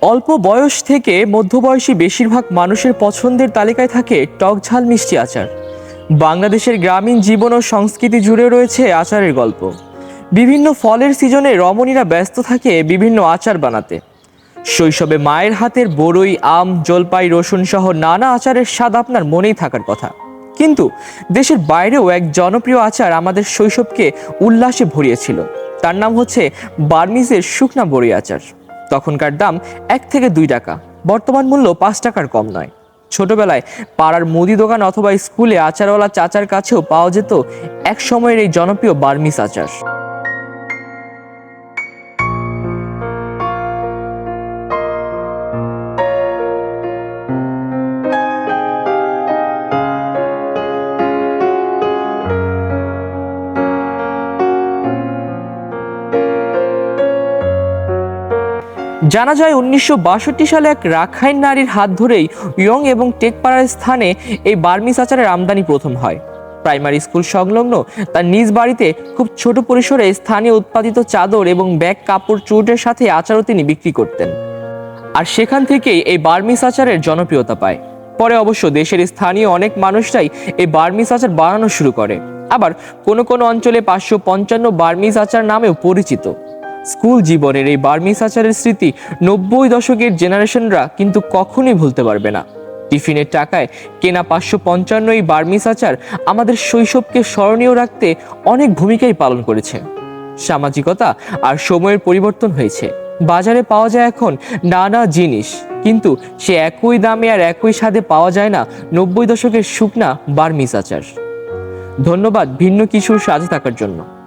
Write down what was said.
অল্প বয়স থেকে মধ্যবয়সী বেশিরভাগ মানুষের পছন্দের তালিকায় থাকে টক ঝাল মিষ্টি আচার। বাংলাদেশের গ্রামীণ জীবন ও সংস্কৃতি জুড়ে রয়েছে আচারের গল্প। বিভিন্ন ফলের সিজনে রমণীরা ব্যস্ত থাকে বিভিন্ন আচার বানাতে। শৈশবে মায়ের হাতের বড়ই, আম, জলপাই, রসুন সহ নানা আচারের স্বাদ আপনার মনেই থাকার কথা। কিন্তু দেশের বাইরেও এক জনপ্রিয় আচার আমাদের শৈশবকে উল্লাসে ভরিয়েছিল। তার নাম হচ্ছে বার্মিজের শুকনা বড়ি আচার। তখনকার দাম এক থেকে দুই টাকা। বর্তমান মূল্য পাঁচ টাকার কম নয়। ছোটবেলায় পাড়ার মুদি দোকান অথবা স্কুলে আচারওয়ালা চাচার কাছেও পাওয়া যেত এক সময়ের এই জনপ্রিয় বার্মিস আচার জানা যায় উনিশশো বাষট্টি সালে এক রাখাইন নারীর হাত ধরেই ইয়ং এবং টেকপাড়ার স্থানে এই বার্মিস আচারের আমদানি প্রথম হয়। প্রাইমারি স্কুল সংলগ্ন তার নিজ বাড়িতে খুব ছোট পরিসরে স্থানীয় উৎপাদিত চাদর এবং ব্যাগ কাপড় চুটের সাথে আচারও তিনি বিক্রি করতেন। আর সেখান থেকেই এই বার্মিস আচারের জনপ্রিয়তা পায়। পরে অবশ্য দেশের স্থানীয় অনেক মানুষরাই এই বার্মিস আচার বানানো শুরু করে। আবার কোনো কোনো অঞ্চলে পাঁচশো পঞ্চান্ন বার্মিস আচার নামেও পরিচিত। স্কুল জীবনের এই বার্মিস আচারের স্মৃতি নব্বই দশকের জেনারেশনরা কিন্তু কখনোই ভুলতে পারবে না। টিফিনের টাকায় কেনা পাঁচশো পঞ্চান্ন এই বার্মিস আচার আমাদের শৈশবকে স্মরণীয় রাখতে অনেক ভূমিকাই পালন করেছে। সামাজিকতা আর সময়ের পরিবর্তন হয়েছে। বাজারে পাওয়া যায় এখন নানা জিনিস, কিন্তু সে একই দামে আর একই স্বাদে পাওয়া যায় না নব্বই দশকের শুকনা বার্মিস আচার ধন্যবাদ ভিন্ন কিছুর সাজে থাকার জন্য।